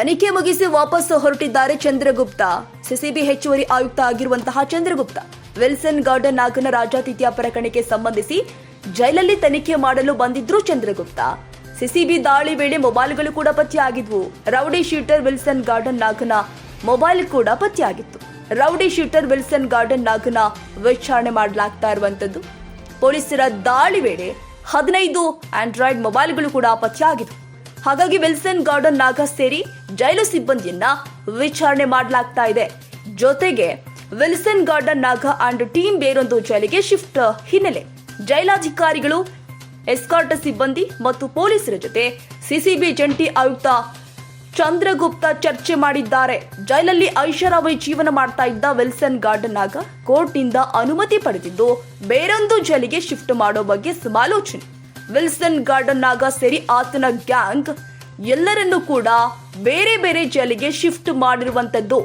ತನಿಖೆ ಮುಗಿಸಿ ವಾಪಸ್ ಹೊರಟಿದ್ದಾರೆ ಚಂದ್ರಗುಪ್ತ. ಸಿಸಿಬಿ ಹೆಚ್ಚುವರಿ ಆಯುಕ್ತ ಆಗಿರುವಂತಹ ಚಂದ್ರಗುಪ್ತ. ವಿಲ್ಸನ್ ಗಾರ್ಡನ್ ನಾಗನ ರಾಜಾತಿಥ್ಯ ಪ್ರಕರಣಕ್ಕೆ ಸಂಬಂಧಿಸಿ ಜೈಲಲ್ಲಿ ತನಿಖೆ ಮಾಡಲು ಬಂದಿದ್ರು ಚಂದ್ರಗುಪ್ತ. ಸಿಸಿಬಿ ದಾಳಿ ವೇಳೆ ಮೊಬೈಲ್ಗಳು ಕೂಡ ಪತ್ತೆಯಾಗಿದ್ವು. ರೌಡಿ ಶೀಟರ್ ವಿಲ್ಸನ್ ಗಾರ್ಡನ್ ನಾಗನ ಮೊಬೈಲ್ ಕೂಡ ಪತ್ತೆಯಾಗಿತ್ತು. ರೌಡಿ ಶೀಟರ್ ವಿಲ್ಸನ್ ಗಾರ್ಡನ್ ನಾಗನ ವಿಚಾರಣೆ ಮಾಡಲಾಗ್ತಾ ಇರುವಂತದ್ದು ಪೊಲೀಸರ ದಾಳಿ ವೇಳೆ ಹದಿನೈದು ಆಂಡ್ರಾಯ್ಡ್ ಮೊಬೈಲ್ಗಳು ಕೂಡ ಪತ್ತೆಯಾಗಿದ್ವು. ಹಾಗಾಗಿ ವಿಲ್ಸನ್ ಗಾರ್ಡನ್ ನಾಗ ಸೇರಿ ಜೈಲು ಸಿಬ್ಬಂದಿಯನ್ನ ವಿಚಾರಣೆ ಮಾಡಲಾಗ್ತಾ ಇದೆ. ಜೊತೆಗೆ Wilson Garden Naga and team ಬೇರೊಂದು ಜೈಲಿಗೆ ಶಿಫ್ಟ್ ಹಿನ್ನೆಲೆ. ಜೈಲಾಧಿಕಾರಿಗಳು, ಎಸ್ಕಾರ್ಟ್ ಸಿಬ್ಬಂದಿ ಮತ್ತು ಪೊಲೀಸರ ಜೊತೆ ಸಿಸಿಬಿ ಜಂಟಿ ಆಯುಕ್ತ ಚಂದ್ರಗುಪ್ತ ಚರ್ಚೆ ಮಾಡಿದ್ದಾರೆ. ಜೈಲಲ್ಲಿ ಐಷಾರಾಮಿ ಜೀವನ ಮಾಡ್ತಾ ಇದ್ದ ವಿಲ್ಸನ್ ಗಾರ್ಡನ್ ಆಗ ಕೋರ್ಟ್ನಿಂದ ಅನುಮತಿ ಪಡೆದಿದ್ದು, ಬೇರೊಂದು ಜೈಲಿಗೆ ಶಿಫ್ಟ್ ಮಾಡೋ ಬಗ್ಗೆ ಸಮಾಲೋಚನೆ. ವಿಲ್ಸನ್ ಗಾರ್ಡನ್ ಆಗ ಸೇರಿ ಆತನ ಗ್ಯಾಂಗ್ ಎಲ್ಲರನ್ನೂ ಕೂಡ ಬೇರೆ ಬೇರೆ ಜೈಲಿಗೆ ಶಿಫ್ಟ್ ಮಾಡಿರುವಂತದ್ದು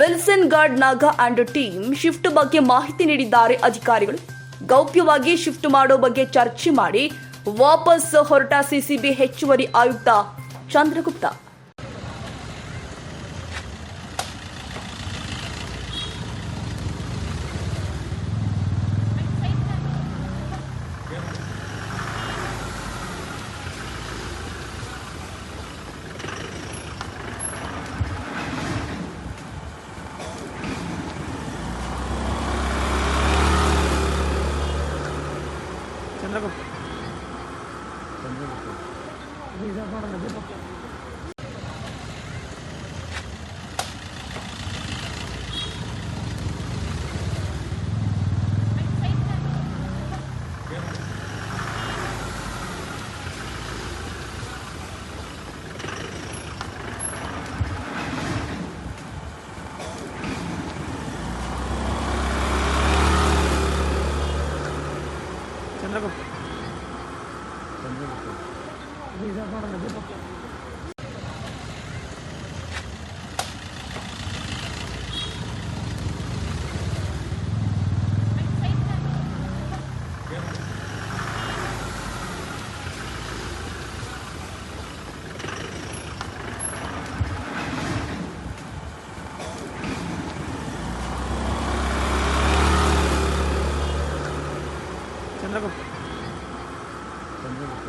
Wilson Garden Naga and team shift ಬಗ್ಗೆ ಮಾಹಿತಿ ನೀಡಿದ್ದಾರೆ ಅಧಿಕಾರಿಗಳು. ಗೌಪ್ಯವಾಗಿ ಶಿಫ್ಟ್ ಮಾಡೋ ಬಗ್ಗೆ ಚರ್ಚೆ ಮಾಡಿ ವಾಪಸ್ ಹೊರಟ ಸಿಸಿಬಿ ಹೆಚ್ಚುವರಿ ಆಯುಕ್ತ ಚಂದ್ರಗುಪ್ತ. ചന്ദ്രഗുപ്തൻ ചന്ദ്രഗുപ്തൻ ಚಂದ್ರಗುಪ್ತ ಚಂದ್ರಗುಪ್ತ ಚಂದ್ರಗುಪ್ತ ಚಂದ್ರಗುಪ್ತ